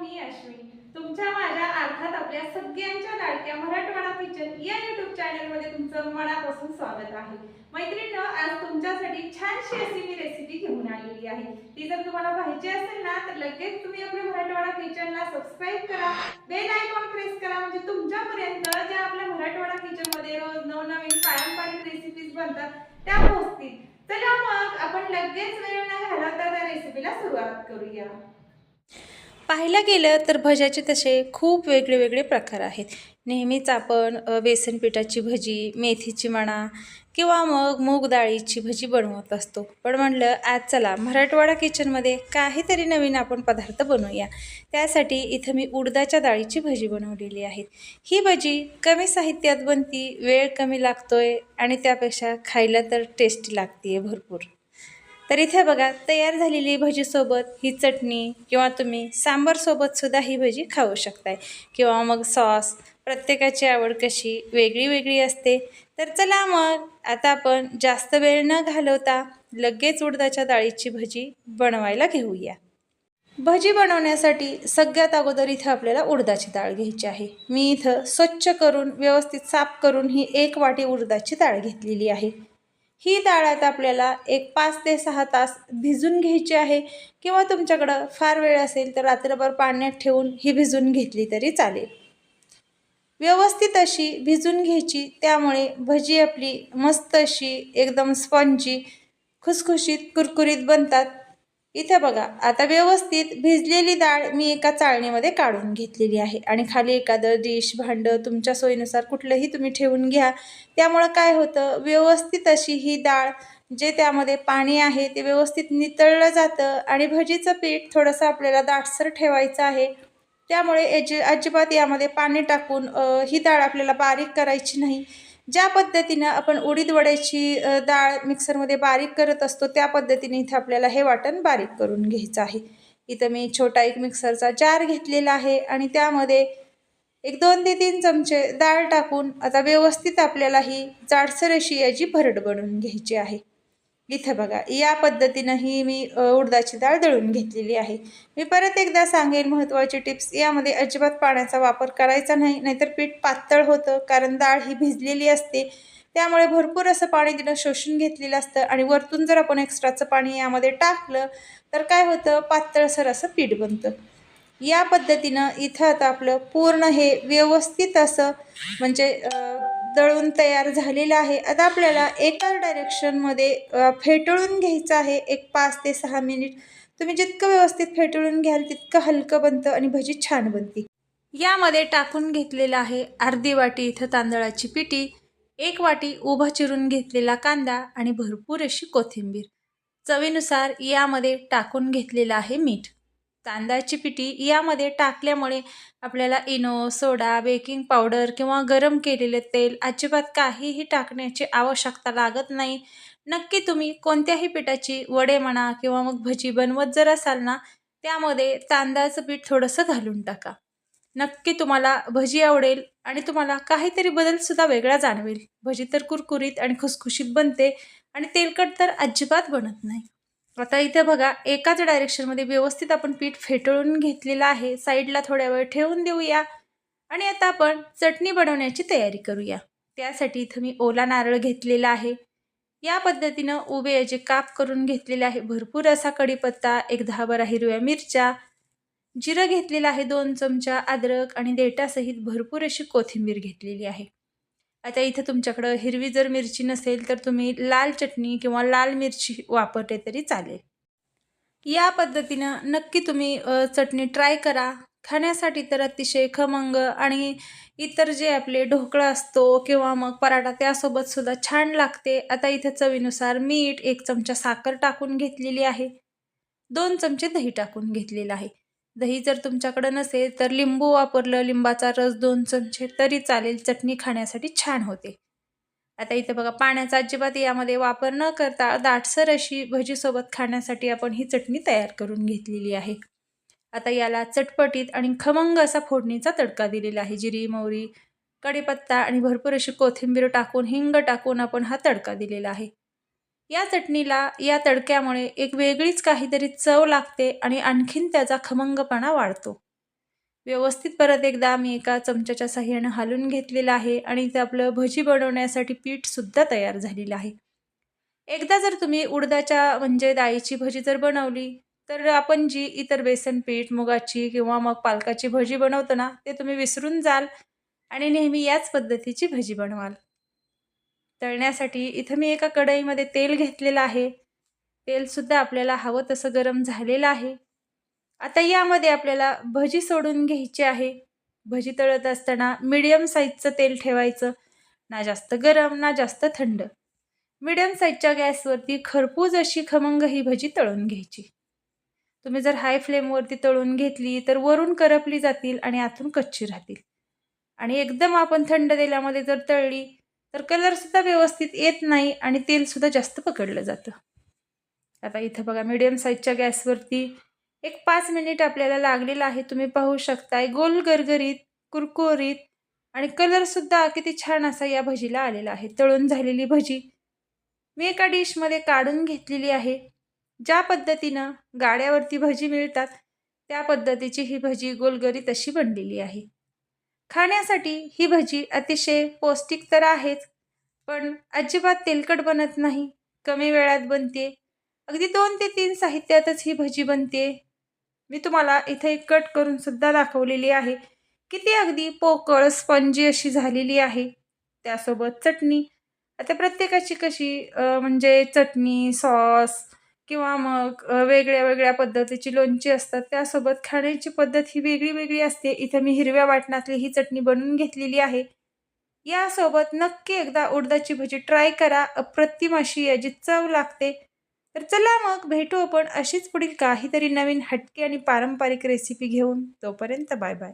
मी अश्विनी. तुमच्या माझ्या अर्थात आपल्या सगळ्यांच्या लाडक्या मराठवाडा किचन या युट्यूब चॅनलमध्ये तुमचं मनापासून स्वागत आहे. मैत्रिणी आज तुमच्यासाठी छानशी अशी मी रेसिपी घेऊन आलेली आहे. ती जर तुम्हाला पाहिजे असेल ना तर लगेच तुम्ही आपल्या मराठवाडा किचनला सबस्क्राईब करा. बेल आयकॉन प्रेस करा म्हणजे तुमच्यापर्यंत ज्या आपल्या मराठवाडा किचनमध्ये रोज नवनवीन पारंपरिक रेसिपीज बनतात त्या पोहोचतील. चला मग आपण लगेच वेळ न घालवता त्या रेसिपीला सुरुवात करूया. पाहायला गेलं तर भज्याचे तसे खूप वेगळे वेगळे प्रकार आहेत. नेहमीच आपण बेसन पिठाची भजी मेथीची म्हणा किंवा मग मूग डाळीची भजी बनवत असतो. पण म्हणलं आज चला मराठवाडा किचनमध्ये काहीतरी नवीन आपण पदार्थ बनवूया. त्यासाठी इथं मी उडदाच्या डाळीची भजी बनवलेली आहे. ही भजी कमी साहित्यात बनती वेळ कमी लागतोय आणि त्यापेक्षा खायला तर टेस्टी लागते भरपूर. तर इथे बघा तयार झालेली भजीसोबत ही चटणी किंवा तुम्ही सांबारसोबतसुद्धा ही भजी खाऊ शकताय. किंवा मग सॉस प्रत्येकाची आवड कशी वेगळी वेगळी असते. तर चला मग आता आपण जास्त वेळ न घालवता लगेच उडदाच्या डाळीची भजी बनवायला घेऊया. भजी बनवण्यासाठी सगळ्यात अगोदर इथं आपल्याला उडदाची डाळ घ्यायची आहे. मी इथं स्वच्छ करून व्यवस्थित साफ करून ही एक वाटी उडदाची डाळ घेतलेली आहे. ही डाळ आता आपल्याला एक पाच ते सहा तास भिजून घ्यायची आहे किंवा तुमच्याकडं फार वेळ असेल तर रात्रभर पाण्यात ठेवून ही भिजून घेतली तरी चालेल. व्यवस्थित अशी भिजून घ्यायची त्यामुळे भजी आपली मस्त अशी एकदम स्पंजी खुसखुशीत कुरकुरीत बनतात. इथे बघा आता व्यवस्थित भिजलेली डाळ मी एका चाळणीमध्ये काढून घेतलेली आहे. आणि खाली एखादं डिश भांडं तुमच्या सोयीनुसार कुठलंही तुम्ही ठेवून घ्या. त्यामुळं काय होतं व्यवस्थित अशी ही डाळ जे त्यामध्ये पाणी आहे ते व्यवस्थित नितळलं जातं आणि भजीचं पीठ थोडंसं आपल्याला दाटसर ठेवायचं आहे. त्यामुळे याची अजिबात यामध्ये पाणी टाकून ही डाळ आपल्याला बारीक करायची नाही. ज्या पद्धतीनं आपण उडीद वड्याची डाळ मिक्सरमध्ये बारीक करत असतो त्या पद्धतीने इथं आपल्याला हे वाटण बारीक करून घ्यायचं आहे. इथं मी छोटा एक मिक्सरचा जार घेतलेला आहे आणि त्यामध्ये एक दोन ते तीन चमचे डाळ टाकून आता व्यवस्थित आपल्याला ही जाडसर अशी याची भरड बनवून घ्यायची आहे. इथं बघा या पद्धतीनं ही मी उडदाची डाळ दळून घेतलेली आहे. मी परत एकदा सांगेन महत्त्वाची टिप्स यामध्ये अजिबात पाण्याचा वापर करायचा नाही नाहीतर पीठ पातळ होतं कारण डाळ ही भिजलेली असते. त्यामुळे भरपूर असं पाणी तिनं शोषून घेतलेलं असतं आणि वरतून जर आपण एक्स्ट्राचं पाणी यामध्ये टाकलं तर काय होतं? पातळसर असं पीठ बनतं. या पद्धतीनं इथं आता आपलं पूर्ण हे व्यवस्थित असं म्हणजे दळून तयार झालेलं आहे. आता आपल्याला एकाच डायरेक्शनमध्ये फेटळून घ्यायचं आहे. एक पाच ते सहा मिनिट तुम्ही जितकं व्यवस्थित फेटळून घ्याल तितकं हलकं बनतं आणि भजी छान बनते. यामध्ये टाकून घेतलेलं आहे अर्धी वाटी इथं तांदळाची पिठी एक वाटी उभा चिरून घेतलेला कांदा आणि भरपूर अशी कोथिंबीर. चवीनुसार यामध्ये टाकून घेतलेलं आहे मीठ. तांदळाची पिठी यामध्ये टाकल्यामुळे आपल्याला इनो सोडा बेकिंग पावडर किंवा गरम केलेले तेल अजिबात काहीही टाकण्याची आवश्यकता लागत नाही. नक्की तुम्ही कोणत्याही पिठाची वडे म्हणा किंवा मग भजी बनवत जर असाल ना त्यामध्ये तांदळाचं पीठ थोडंसं घालून टाका. नक्की तुम्हाला भजी आवडेल आणि तुम्हाला काहीतरी बदलसुद्धा वेगळा जाणवेल. भजी तर कुरकुरीत आणि खुसखुशीत बनते आणि तेलकट तर अजिबात बनत नाही. आता इथे बघा एकाच डायरेक्शनमध्ये व्यवस्थित आपण पीठ फेटळून घेतलेलं आहे. साईडला थोड्या वेळ ठेवून देऊया. आणि आता आपण चटणी बनवण्याची तयारी करूया. त्यासाठी इथं मी ओला नारळ घेतलेला आहे. या पद्धतीनं उभे याचे काप करून घेतलेले आहे. भरपूर असा कढीपत्ता एक दहा बारा हिरव्या मिरच्या जिरं घेतलेलं आहे दोन चमचा अद्रक आणि देठासहित भरपूर अशी कोथिंबीर घेतलेली आहे. आता इथं तुमच्याकडं हिरवी जर मिरची नसेल तर तुम्ही लाल चटणी किंवा लाल मिरची वापरले तरी चालेल. या पद्धतीनं नक्की तुम्ही चटणी ट्राय करा. खाण्यासाठी तर अतिशय खमंग आणि इतर जे आपले ढोकळा असतो किंवा मग पराठा त्यासोबत सुद्धा छान लागते. आता इथं चवीनुसार मीठ एक चमचा साखर टाकून घेतलेली आहे. दोन चमचे दही टाकून घेतलेलं आहे. दही जर तुमच्याकडं नसेल तर लिंबू वापरलं लिंबाचा रस दोन चमचे तरी चालेल. चटणी खाण्यासाठी छान होते. आता इथं बघा पाण्याचा अजिबात यामध्ये वापर न करता दाटसर अशी भजीसोबत खाण्यासाठी आपण ही चटणी तयार करून घेतलेली आहे. आता याला चटपटीत आणि खमंग असा फोडणीचा तडका दिलेला आहे. जिरी मोहरी कढीपत्ता आणि भरपूर अशी कोथिंबीर टाकून हिंग टाकून आपण हा तडका दिलेला आहे. या चटणीला या तडक्यामुळे एक वेगळीच काहीतरी चव लागते आणि आणखीन त्याचा खमंगपणा वाढतो. व्यवस्थित परत एकदा मी एका चमच्याच्या साह्यानं हालून घेतलेलं आहे आणि इथे आपलं भजी बनवण्यासाठी पीठसुद्धा तयार झालेलं आहे. एकदा जर तुम्ही उडदाच्या म्हणजे डाळीची भजी जर बनवली तर आपण जी इतर बेसन पीठ मुगाची किंवा मग पालकाची भजी बनवतो ना ते तुम्ही विसरून जाल आणि नेहमी याच पद्धतीची भजी बनवाल. तळण्यासाठी इथं मी एका कढईमध्ये तेल घेतलेलं आहे. तेलसुद्धा आपल्याला हवं तसं गरम झालेलं आहे. आता यामध्ये आपल्याला भजी सोडून घ्यायची आहे. भजी तळत असताना मिडियम साईजचं तेल ठेवायचं. ना जास्त गरम ना जास्त थंड. मिडियम साईजच्या गॅसवरती खरपूज अशी खमंग ही भजी तळून घ्यायची. तुम्ही जर हाय फ्लेमवरती तळून घेतली तर वरून करपली जातील आणि आतून कच्ची राहतील. आणि एकदम आपण थंड तेलामध्ये जर तळली तर कलरसुद्धा व्यवस्थित येत नाही आणि तेलसुद्धा जास्त पकडलं जातं. आता इथं बघा मिडियम साईजच्या गॅसवरती एक पाच मिनिट आपल्याला लागलेलं आहे. तुम्ही पाहू शकताय गोल गरगरीत कुरकुरीत आणि कलरसुद्धा किती छान असा या भजीला आलेला आहे. तळून झालेली भजी मी एका डिशमध्ये काढून घेतलेली आहे. ज्या पद्धतीनं गाड्यावरती भजी मिळतात त्या पद्धतीची ही भजी गोलगरीत अशी बनलेली आहे. खाण्यासाठी ही भजी अतिशय पौष्टिक तर आहेच पण अजिबात तेलकट बनत नाही कमी वेळात बनते. अगदी दोन ते तीन साहित्यातच ही भजी बनते. मी तुम्हाला इथे एक कट करून सुद्धा दाखवलेली आहे. की ती अगदी पोकळ स्पंजी अशी झालेली आहे. त्यासोबत चटणी. आता प्रत्येकाची कशी म्हणजे चटणी सॉस किंवा मग वेगळ्या वेगळ्या पद्धतीची लोणची असतात त्यासोबत खाण्याची पद्धत ही वेगळी वेगळी असते. इथं मी हिरव्या वाटणातली ही चटणी बनवून घेतलेली आहे. यासोबत नक्की एकदा उडदाची भजी ट्राय करा. अप्रतिम अशी याची चव लागते. तर चला मग भेटू आपण अशीच पुढील काहीतरी नवीन हटके आणि पारंपरिक रेसिपी घेऊन. तोपर्यंत बाय बाय.